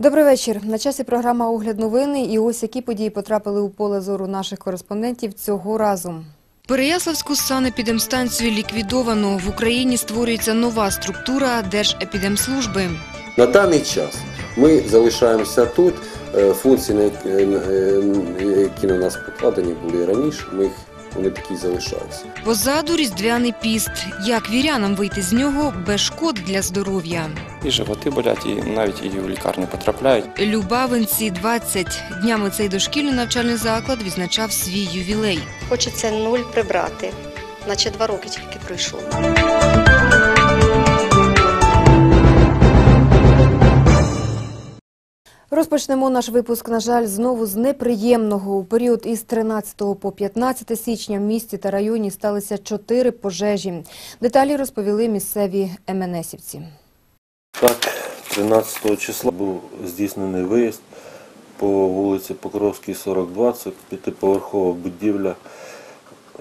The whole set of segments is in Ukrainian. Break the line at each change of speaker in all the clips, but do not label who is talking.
Добрий вечір. На часі програма Огляд новини. І ось які події потрапили у поле зору наших кореспондентів цього разу. Переяславську санепідемстанцію ліквідовано. В Україні створюється нова структура Держепідемслужби.
На даний час ми залишаємося тут. Е, Функції, які- е, е, які на нас покладені були раніше, ми їх вони такі залишаються.
Позаду різдвяний піст. Як вірянам вийти з нього без шкод для здоров'я?
І животи болять, і навіть і в лікарню потрапляють.
Любавинці 20. Днями цей дошкільний навчальний заклад відзначав свій ювілей.
Хочеться нуль прибрати, наче два роки тільки пройшло.
Розпочнемо наш випуск, на жаль, знову з неприємного. У період із 13 по 15 січня в місті та районі сталися чотири пожежі. Деталі розповіли місцеві МНСівці.
Так, 13 числа був здійснений виїзд по вулиці Покровській, 42, це п'ятиповерхова будівля.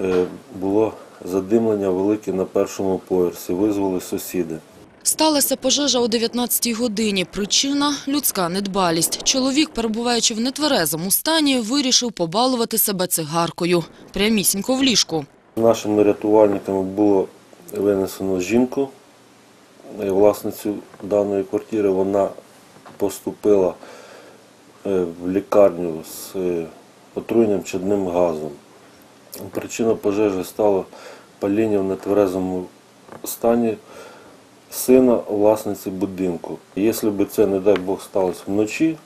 Е, Було задимлення велике на першому поверсі, визвали сусіди.
Сталася пожежа о 19-й годині. Причина – людська недбалість. Чоловік, перебуваючи в нетверезому стані, вирішив побалувати себе цигаркою. Прямісінько в ліжку.
Нашими рятувальниками було винесено жінку, е, власницю даної квартири. Вона поступила е, в лікарню з е, отруєнням чадним газом. Причина пожежі стала паління в нетверезому стані сина власниці будинку. Якщо б це, не дай Бог, сталося вночі,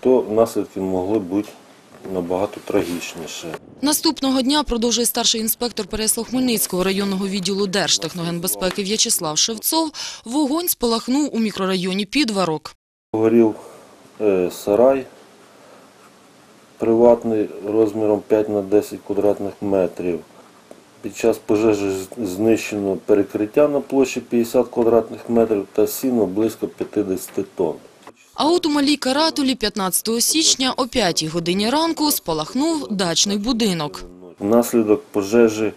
то наслідки могли бути набагато трагічніші.
Наступного дня, продовжує старший інспектор Переяслав-Хмельницького районного відділу Держтехногенбезпеки В'ячеслав Шевцов, вогонь спалахнув у мікрорайоні Підварок.
Горів е, сарай приватний розміром 5 на 10 квадратних метрів. Під час пожежі знищено перекриття на площі 50 квадратних метрів та сіно близько 50 тонн.
А от у Малій Каратулі 15 січня о 5 годині ранку спалахнув дачний будинок.
Внаслідок пожежі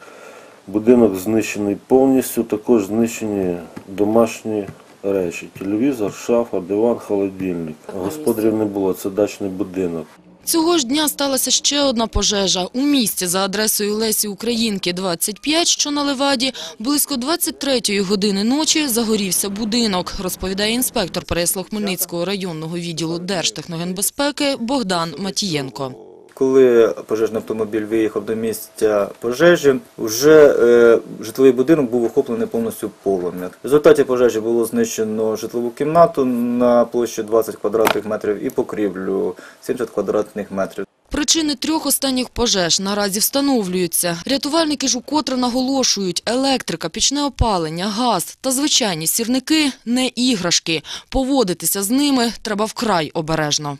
будинок знищений повністю, також знищені домашні речі. Телевізор, шафа, диван, холодильник. Господарів не було, це дачний будинок.
Цього ж дня сталася ще одна пожежа. У місті за адресою Лесі Українки, 25, що на Леваді, близько 23-ї години ночі загорівся будинок, розповідає інспектор переслохмельницького районного відділу Держтехногенбезпеки Богдан Матієнко.
Коли пожежний автомобіль виїхав до місця пожежі, вже е, житловий будинок був охоплений повністю полум'я. В результаті пожежі було знищено житлову кімнату на площі 20 квадратних метрів і покрівлю 70 квадратних метрів.
Причини трьох останніх пожеж наразі встановлюються. Рятувальники ж укотре наголошують, електрика, пічне опалення, газ та звичайні сірники – не іграшки. Поводитися з ними треба вкрай обережно.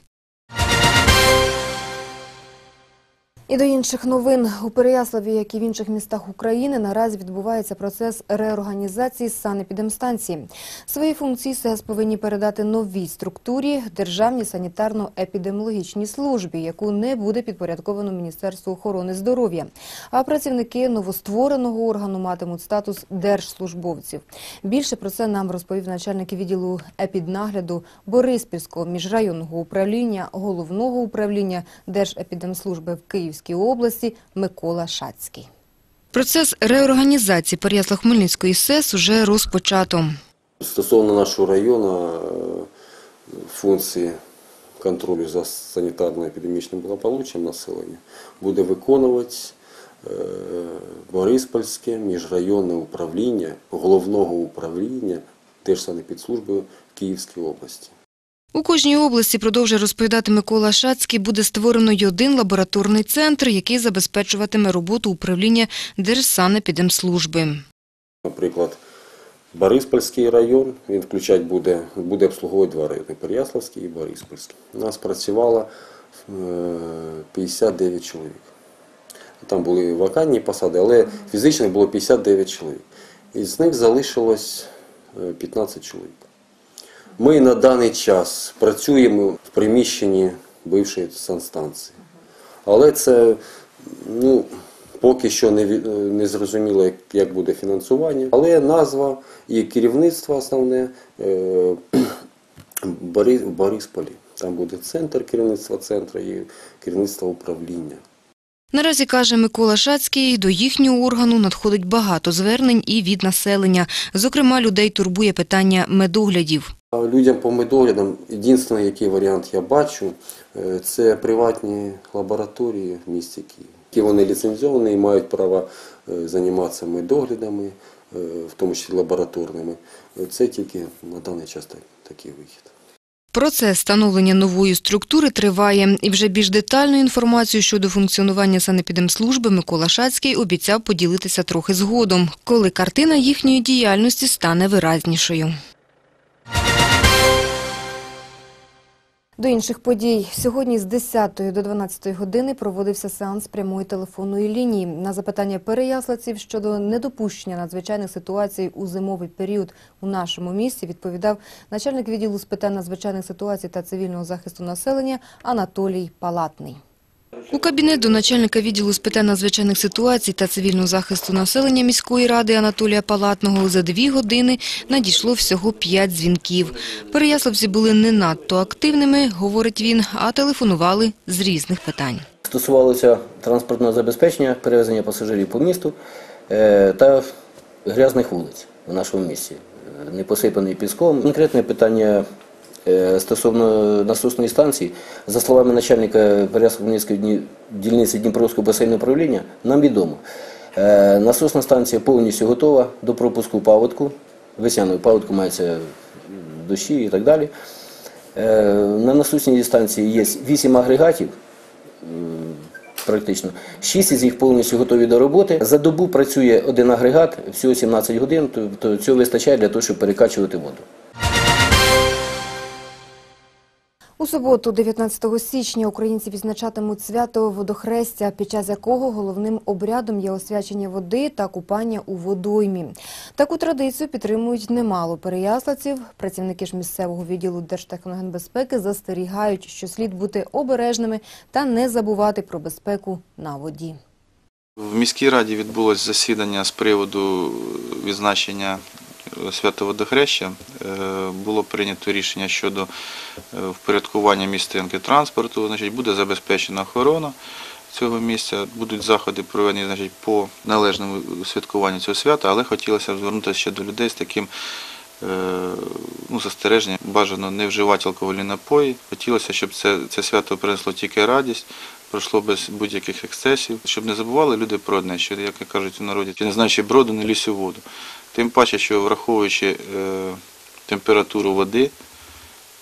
І до інших новин у Переяславі, як і в інших містах України, наразі відбувається процес реорганізації санепідемстанції. Свої функції СЕС повинні передати новій структурі Державній санітарно-епідеміологічній службі, яку не буде підпорядковано Міністерству охорони здоров'я. А працівники новоствореного органу матимуть статус держслужбовців. Більше про це нам розповів начальник відділу епіднагляду Бориспільського міжрайонного управління головного управління Держепідемслужби в Київській області Микола Шацький. Процес реорганізації Переяслав-Хмельницької СЕС уже розпочато.
Стосовно нашого району е, функції контролю за санітарно-епідемічним благополуччям населення буде виконувати е, Бориспольське міжрайонне управління головного управління Держсанепідслужби в Київській області.
У кожній області, продовжує розповідати Микола Шацький, буде створено й один лабораторний центр, який забезпечуватиме роботу управління Держсанепідемслужби.
Наприклад, Бориспольський район, він включать буде, буде обслуговувати два райони Переяславський і Бориспольський. У нас працювало е, 59 чоловік. Там були вакантні посади, але фізично було 59 чоловік. Із них залишилось е, 15 чоловік. Ми на даний час працюємо в приміщенні бившої санстанції. Але це ну, поки що не, не зрозуміло, як, як буде фінансування. Але назва і керівництво основне е, Бори- в Борисполі. Там буде центр керівництва центру і керівництво управління.
Наразі, каже Микола Шацький, до їхнього органу надходить багато звернень і від населення. Зокрема, людей турбує питання медоглядів.
Людям по медоглядам, єдиний, який варіант я бачу, е, це приватні лабораторії в місті Києві. Вони ліцензовані і мають право е, займатися медоглядами, е, в тому числі лабораторними. Це тільки на даний час такий вихід.
Процес встановлення нової структури триває. І вже більш детальну інформацію щодо функціонування санепідемслужби Микола Шацький обіцяв поділитися трохи згодом, коли картина їхньої діяльності стане виразнішою. До інших подій. Сьогодні з 10 до 12 години проводився сеанс прямої телефонної лінії. На запитання переяслаців щодо недопущення надзвичайних ситуацій у зимовий період у нашому місті відповідав начальник відділу з питань надзвичайних ситуацій та цивільного захисту населення Анатолій Палатний. У кабінет до начальника відділу з питань надзвичайних ситуацій та цивільного захисту населення міської ради Анатолія Палатного за дві години надійшло всього п'ять дзвінків. Переяславці були не надто активними, говорить він, а телефонували з різних питань.
Стосувалося транспортного забезпечення, перевезення пасажирів по місту е, та грязних вулиць в нашому місті, е, не посипаний піском. Конкретне питання стосовно насосної станції, за словами начальника Переяславницької дільниці Дніпровського басейного управління, нам відомо. Е, Насосна станція повністю готова до пропуску паводку, весняної паводку мається дощі і так далі. Е, На насосній станції є 8 агрегатів, практично. Шість із них повністю готові до роботи. За добу працює один агрегат, всього 17 годин, тобто цього вистачає для того, щоб перекачувати воду.
У суботу, 19 січня, українці відзначатимуть свято водохрестя, під час якого головним обрядом є освячення води та купання у водоймі. Таку традицію підтримують немало переяславців. Працівники ж місцевого відділу Держтехногенбезпеки застерігають, що слід бути обережними та не забувати про безпеку на воді.
В міській раді відбулось засідання з приводу відзначення свята водохреща. Е, Було прийнято рішення щодо е, впорядкування містинки транспорту. Значить, буде забезпечена охорона цього місця, будуть заходи проведені значить, по належному святкуванню цього свята, але хотілося б звернутися ще до людей з таким е, ну, застереженням. Бажано не вживати алкогольні напої. Хотілося, щоб це, це свято принесло тільки радість, пройшло без будь-яких ексцесів, щоб не забували люди про одне, що, як кажуть у народі, чи не знаючи броду, не лізь воду. Тим паче, що враховуючи е, температуру води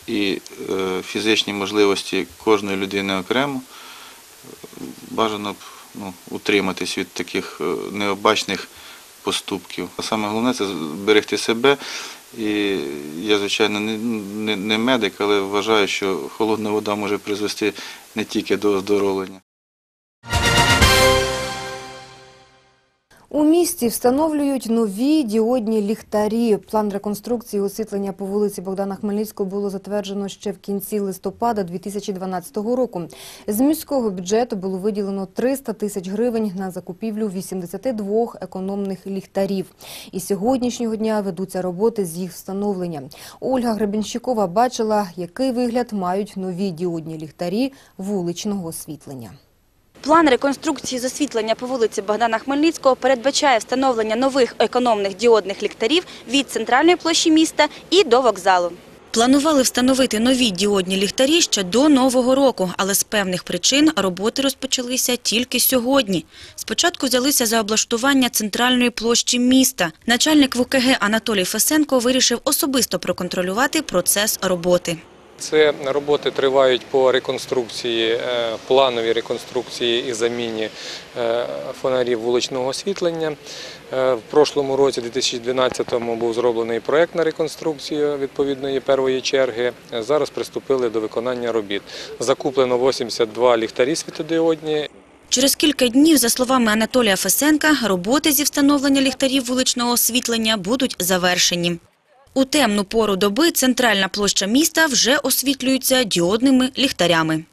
і е, фізичні можливості кожної людини окремо, бажано б ну, утриматись від таких е, необачних поступків. А саме головне це берегти себе. І я, звичайно, не медик, але вважаю, що холодна вода може призвести не тільки до оздоровлення.
У місті встановлюють нові діодні ліхтарі. План реконструкції освітлення по вулиці Богдана Хмельницького було затверджено ще в кінці листопада 2012 року. З міського бюджету було виділено 300 тисяч гривень на закупівлю 82 економних ліхтарів. І сьогоднішнього дня ведуться роботи з їх встановлення. Ольга Гребенщикова бачила, який вигляд мають нові діодні ліхтарі вуличного освітлення.
План реконструкції з освітлення по вулиці Богдана Хмельницького передбачає встановлення нових економних діодних ліхтарів від центральної площі міста і до вокзалу. Планували встановити нові діодні ліхтарі ще до Нового року, але з певних причин роботи розпочалися тільки сьогодні. Спочатку взялися за облаштування центральної площі міста. Начальник ВКГ Анатолій Фесенко вирішив особисто проконтролювати процес роботи.
Це роботи тривають по реконструкції, е, плановій реконструкції і заміні е, фонарів вуличного освітлення. Е, В прошлому році, 2012-му, був зроблений проект на реконструкцію відповідної першої черги. Зараз приступили до виконання робіт. Закуплено 82 ліхтарі світодіодні.
Через кілька днів, за словами Анатолія Фесенка, роботи зі встановлення ліхтарів вуличного освітлення будуть завершені. У темну пору доби центральна площа міста вже освітлюється діодними ліхтарями.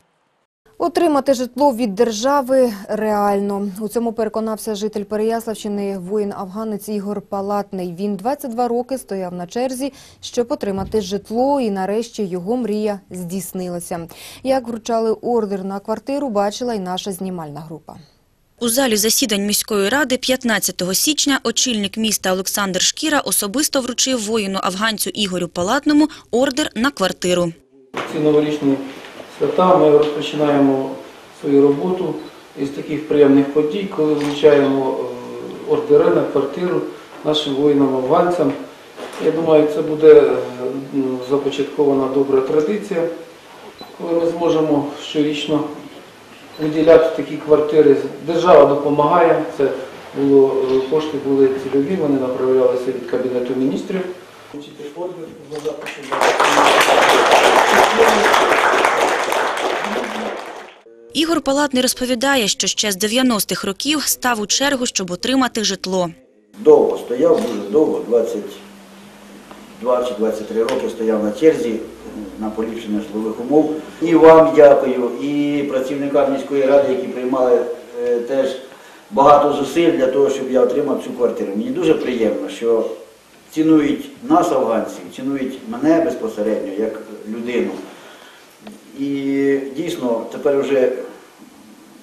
Отримати житло від держави реально. У цьому переконався житель Переяславщини, воїн-афганець Ігор Палатний. Він 22 роки стояв на черзі, щоб отримати житло, і нарешті його мрія здійснилася. Як вручали ордер на квартиру, бачила й наша знімальна група.
У залі засідань міської ради 15 січня очільник міста Олександр Шкіра особисто вручив воїну-афганцю Ігорю Палатному ордер на квартиру.
ці новорічні свята ми розпочинаємо свою роботу із таких приємних подій, коли вручаємо е, ордери на квартиру нашим воїнам-афганцям. Я думаю, це буде е, започаткована добра традиція, коли ми зможемо щорічно виділяти такі квартири. Держава допомагає, це було, е, кошти були цільові, вони направлялися від Кабінету міністрів. Ордер на запуск.
Ігор Палатний розповідає, що ще з 90-х років став у чергу, щоб отримати житло.
Довго стояв, дуже довго, 22 чи 23 роки стояв на черзі на поліпшення житлових умов. І вам дякую, і працівникам міської ради, які приймали е, теж багато зусиль для того, щоб я отримав цю квартиру. Мені дуже приємно, що цінують нас, афганців, цінують мене безпосередньо як людину. І дійсно тепер вже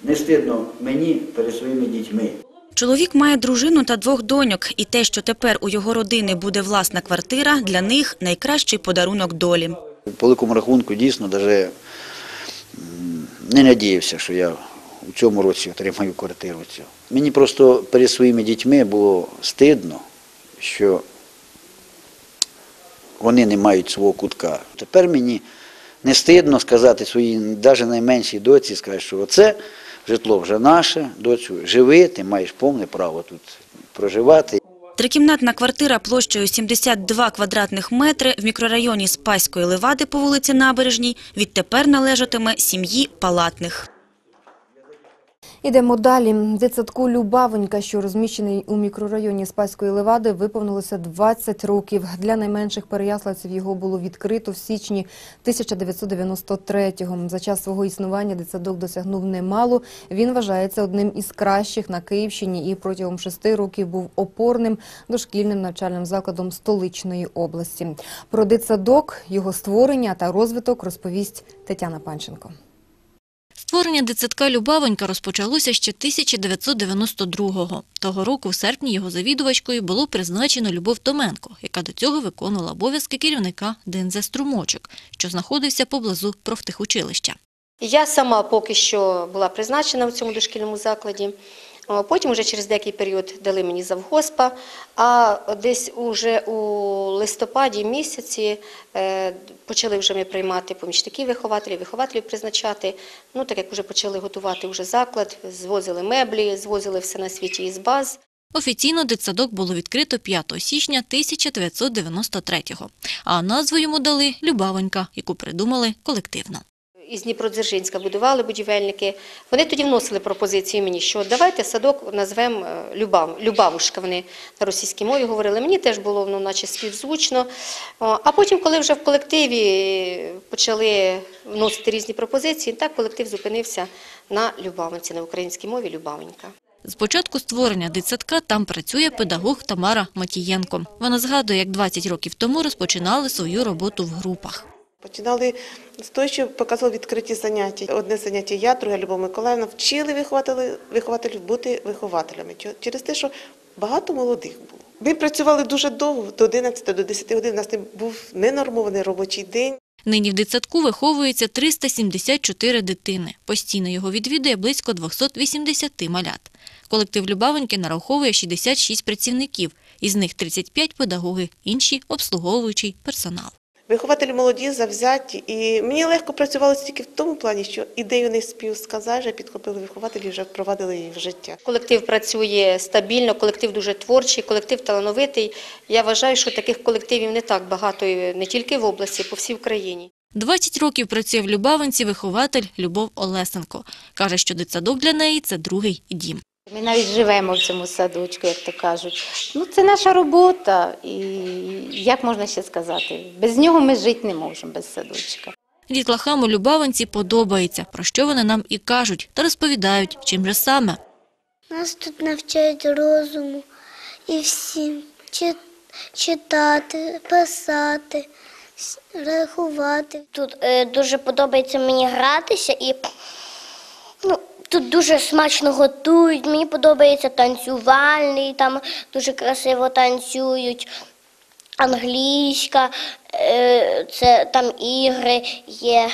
не стидно мені перед своїми дітьми.
Чоловік має дружину та двох доньок, і те, що тепер у його родини буде власна квартира, для них найкращий подарунок долі.
По великому рахунку дійсно м, не надіявся, що я у цьому році отримаю квартиру. цю. Мені просто перед своїми дітьми було стидно, що вони не мають свого кутка. Тепер мені не стидно сказати своїй навіть найменшій доці, сказати, що оце житло вже наше, доцю, живи, ти маєш повне право тут проживати.
Трикімнатна квартира площею 72 квадратних метри в мікрорайоні Спаської Левади по вулиці Набережній відтепер належатиме сім'ї Палатних.
Ідемо далі. Дитсадку Любавонька, що розміщений у мікрорайоні Спаської Левади, виповнилося 20 років. Для найменших переяславців його було відкрито в січні 1993-го. За час свого існування дитсадок досягнув немало. Він вважається одним із кращих на Київщині і протягом шести років був опорним дошкільним навчальним закладом столичної області. Про дитсадок, його створення та розвиток розповість Тетяна Панченко.
Створення дитсадка Любавонька розпочалося ще 1992-го. Того року в серпні його завідувачкою було призначено Любов Томенко, яка до цього виконувала обов'язки керівника ДНЗ «Струмочок», що знаходився поблизу профтехучилища.
Я сама поки що була призначена в цьому дошкільному закладі. Потім вже через деякий період дали мені завгоспа, а десь уже у листопаді місяці е, почали вже ми приймати помічників вихователів, вихователів призначати. Ну, так як вже почали готувати вже заклад, звозили меблі, звозили все на світі із баз.
Офіційно дитсадок було відкрито 5 січня 1993-го, а назву йому дали Любавонька, яку придумали колективно.
Із Дніпродзержинська будували будівельники. Вони тоді вносили пропозицію мені, що давайте садок назвемо е, Любав, Любавушка. Вони на російській мові говорили. Мені теж було ну, наче співзвучно. А потім, коли вже в колективі почали вносити різні пропозиції, так колектив зупинився на Любавинці, на українській мові Любавенька.
З початку створення дитсадка там працює педагог Тамара Матієнко. Вона згадує, як 20 років тому розпочинали свою роботу в групах.
Починали з того, що показували відкриті заняття. Одне заняття я, друге Любов Миколаївна вчили вихователів, бути вихователями. Через те, що багато молодих було. Ми працювали дуже довго, до 11, до 10 годин. У нас був ненормований робочий день.
Нині в дитсадку виховується 374 дитини. Постійно його відвідує близько 280 малят. Колектив Любавоньки нараховує 66 працівників, із них 35 педагоги, інші – обслуговуючий персонал.
Вихователі молоді, завзяті. І мені легко працювалося тільки в тому плані, що ідею не спів сказати, вже підхопили вихователі вже впровадили її в життя.
Колектив працює стабільно, колектив дуже творчий, колектив талановитий. Я вважаю, що таких колективів не так багато не тільки в області, по всій Україні.
20 років працює в Любавинці вихователь Любов Олесенко. Каже, що дитсадок для неї – це другий дім.
Ми навіть живемо в цьому садочку, як то кажуть. Ну, це наша робота, і як можна ще сказати, без нього ми жити не можемо, без садочка.
Дітлахам у Любавинці подобається, про що вони нам і кажуть, та розповідають, чим же саме.
Нас тут навчають розуму і всім читати, писати, рахувати.
Тут е, дуже подобається мені гратися і ну, тут дуже смачно готують. Мені подобається танцювальний, там дуже красиво танцюють. Англійська, е, це там ігри є,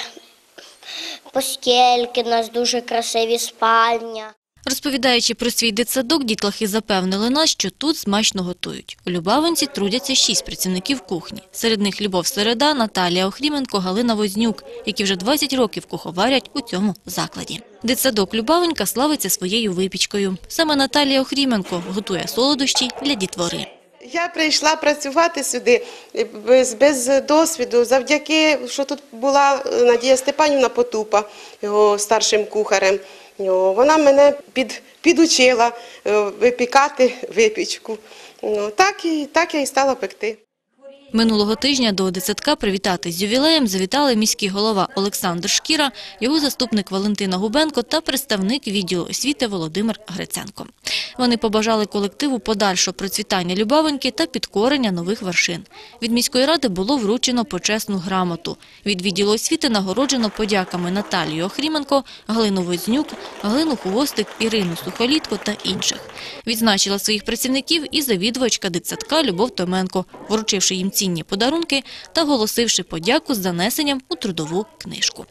постільки, у нас дуже красиві спальня.
Розповідаючи про свій дитсадок, дітлахи запевнили нас, що тут смачно готують. У Любавинці трудяться шість працівників кухні. Серед них Любов Середа, Наталія Охріменко, Галина Вознюк, які вже 20 років куховарять у цьому закладі. Дитсадок Любавинка славиться своєю випічкою. Саме Наталія Охріменко готує солодощі для дітвори.
Я прийшла працювати сюди без, без досвіду, завдяки, що тут була Надія Степанівна Потупа, його старшим кухарем. Вона мене під, підучила е, випікати випічку. Так, і, так я і стала пекти.
Минулого тижня до дитсадка привітати з ювілеєм завітали міський голова Олександр Шкіра, його заступник Валентина Губенко та представник відділу освіти Володимир Гриценко. Вони побажали колективу подальшого процвітання Любавеньки та підкорення нових вершин. Від міської ради було вручено почесну грамоту. Від відділу освіти нагороджено подяками Наталію Охріменко, Галину Вознюк, Галину Хвостик, Ірину Сухолітко та інших. Відзначила своїх працівників і завідувачка дитсадка Любов Томенко, вручивши їм цінні подарунки та голосивши подяку з занесенням у трудову книжку.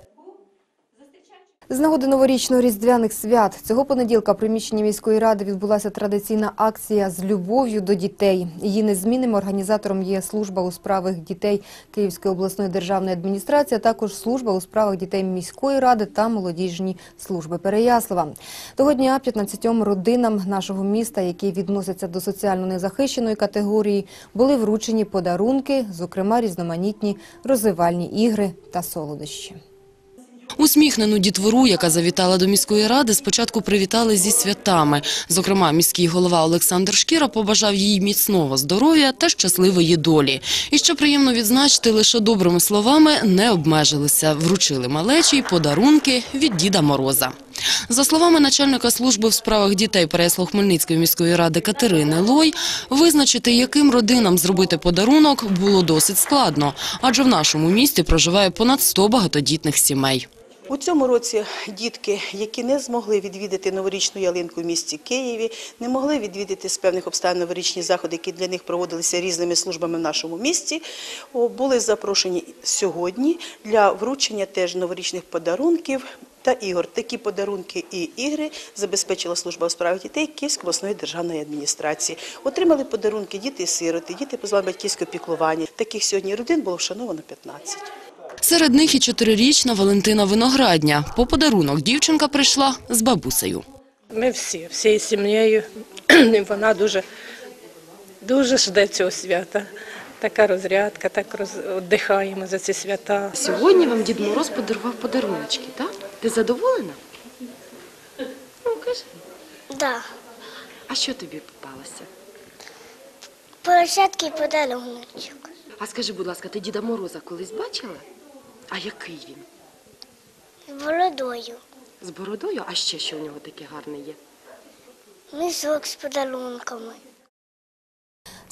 З нагоди новорічно-різдвяних свят цього понеділка в приміщенні міської ради відбулася традиційна акція з любов'ю до дітей. Її незмінним організатором є служба у справах дітей Київської обласної державної адміністрації, а також служба у справах дітей міської ради та молодіжні служби Переяслава. Того дня 15 родинам нашого міста, які відносяться до соціально незахищеної категорії, були вручені подарунки, зокрема різноманітні розвивальні ігри та солодощі.
Усміхнену дітвору, яка завітала до міської ради, спочатку привітали зі святами. Зокрема, міський голова Олександр Шкіра побажав їй міцного здоров'я та щасливої долі. І що приємно відзначити, лише добрими словами не обмежилися. Вручили малечі й подарунки від Діда Мороза. За словами начальника служби в справах дітей Переяслав-Хмельницької міської ради Катерини Лой, визначити, яким родинам зробити подарунок, було досить складно, адже в нашому місті проживає понад 100 багатодітних сімей.
У цьому році дітки, які не змогли відвідати новорічну ялинку в місті Києві, не могли відвідати з певних обставин новорічні заходи, які для них проводилися різними службами в нашому місті, були запрошені сьогодні для вручення теж новорічних подарунків. Та ігор такі подарунки і ігри забезпечила служба у справах дітей Київської обласної державної адміністрації. Отримали подарунки діти-сироти, діти позбавлені батьківського піклування. Таких сьогодні родин було вшановано 15.
Серед них і чотирирічна Валентина Виноградня. По подарунок дівчинка прийшла з бабусею.
Ми всі, всією сім'єю. Вона дуже, дуже жде цього свята. Така розрядка, так роздихаємо за ці свята.
Сьогодні вам Дід Мороз подарував подаруночки, так? Ти задоволена? Ну, кажи.
Да.
А що тобі попалося?
Поросятки і подаруночок.
А скажи, будь ласка, ти Діда Мороза колись бачила? А який він?
З бородою.
З бородою? А ще що у нього таке гарне є?
Мішок з подарунками.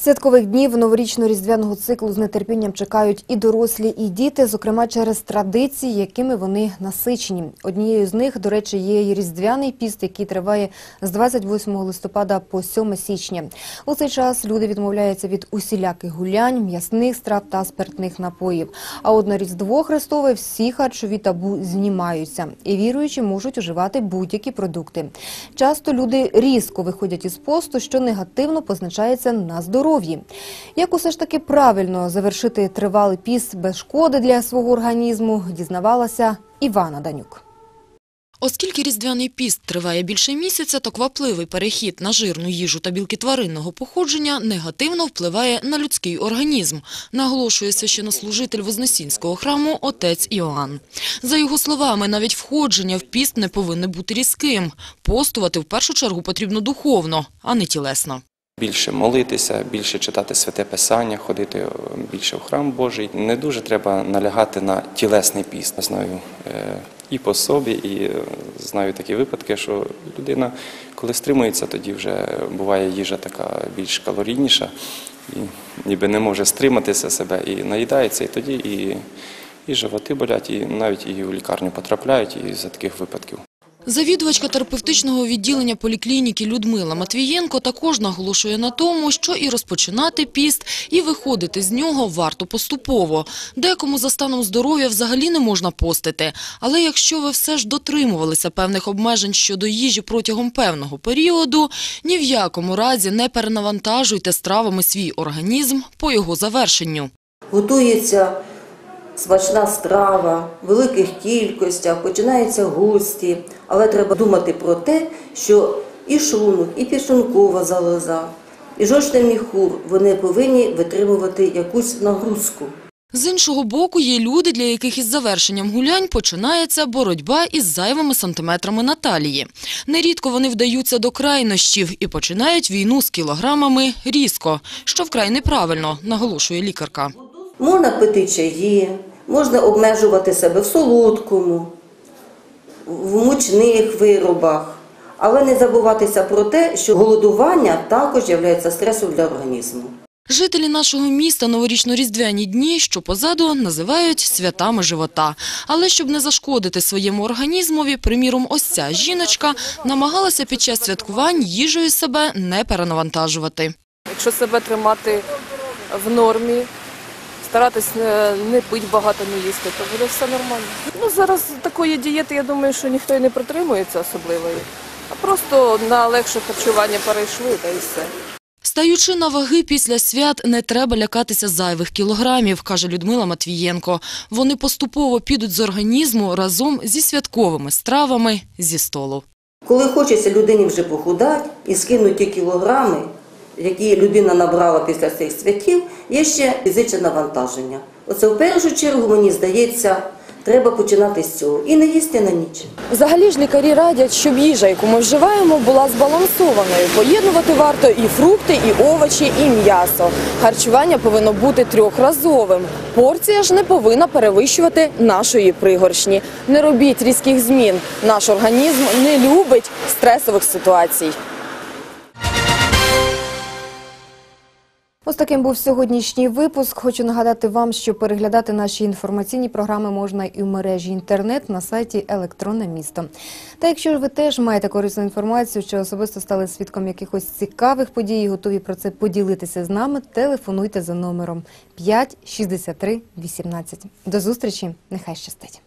Святкових днів новорічно-різдвяного циклу з нетерпінням чекають і дорослі, і діти, зокрема через традиції, якими вони насичені. Однією з них, до речі, є і різдвяний піст, який триває з 28 листопада по 7 січня. У цей час люди відмовляються від усіляких гулянь, м'ясних страв та спиртних напоїв. А от на Різдво Христове всі харчові табу знімаються, і віруючі можуть вживати будь-які продукти. Часто люди різко виходять із посту, що негативно позначається на здоров'ї. Як усе ж таки правильно завершити тривалий піс без шкоди для свого організму, дізнавалася Івана Данюк.
Оскільки різдвяний піст триває більше місяця, то квапливий перехід на жирну їжу та білки тваринного походження негативно впливає на людський організм, наголошує священнослужитель Вознесінського храму отець Іоанн. За його словами, навіть входження в піст не повинне бути різким. Постувати в першу чергу потрібно духовно, а не тілесно.
Більше молитися, більше читати святе писання, ходити е, більше в храм Божий. Не дуже треба налягати на тілесний піст. Знаю е, і по собі, і е, знаю такі випадки, що людина, коли стримується, тоді вже буває їжа така більш калорійніша, і ніби не може стриматися себе і наїдається, і тоді і, і животи болять, і навіть і в лікарню потрапляють із за таких випадків.
Завідувачка терапевтичного відділення поліклініки Людмила Матвієнко також наголошує на тому, що і розпочинати піст, і виходити з нього варто поступово. Декому за станом здоров'я взагалі не можна постити. Але якщо ви все ж дотримувалися певних обмежень щодо їжі протягом певного періоду, ні в якому разі не перенавантажуйте стравами свій організм по його завершенню.
Готується смачна страва в великих кількостях, починаються гості, але треба думати про те, що і шлунок, і підшлункова залоза, і жовчний міхур вони повинні витримувати якусь нагрузку.
З іншого боку, є люди, для яких із завершенням гулянь починається боротьба із зайвими сантиметрами на талії. Нерідко вони вдаються до крайнощів і починають війну з кілограмами різко, що вкрай неправильно, наголошує лікарка.
Можна пити чаї, можна обмежувати себе в солодкому, в мучних виробах, але не забуватися про те, що голодування також є стресом для організму.
Жителі нашого міста новорічно-різдвяні дні, що позаду, називають святами живота. Але щоб не зашкодити своєму організмові, приміром, ось ця жіночка намагалася під час святкувань їжею себе не перенавантажувати.
Якщо себе тримати в нормі, старатись не, не пити багато, не їсти, то буде все нормально. Ну зараз такої дієти, я думаю, що ніхто і не притримується особливої, а просто на легше харчування перейшли та і все.
Стаючи на ваги після свят, не треба лякатися зайвих кілограмів, каже Людмила Матвієнко. Вони поступово підуть з організму разом зі святковими стравами зі столу.
Коли хочеться людині вже похудати і скинути ті кілограми, які людина набрала після цих святів, є ще фізичне навантаження. Оце в першу чергу, мені здається, треба починати з цього і не їсти на ніч.
Взагалі ж лікарі радять, щоб їжа, яку ми вживаємо, була збалансованою. Поєднувати варто і фрукти, і овочі, і м'ясо. Харчування повинно бути трьохразовим. Порція ж не повинна перевищувати нашої пригоршні. Не робіть різких змін. Наш організм не любить стресових ситуацій.
Ось таким був сьогоднішній випуск. Хочу нагадати вам, що переглядати наші інформаційні програми можна і в мережі інтернет на сайті Електронне місто. Та якщо ви теж маєте корисну інформацію, що особисто стали свідком якихось цікавих подій, і готові про це поділитися з нами. Телефонуйте за номером 5 18. До зустрічі, нехай щастить.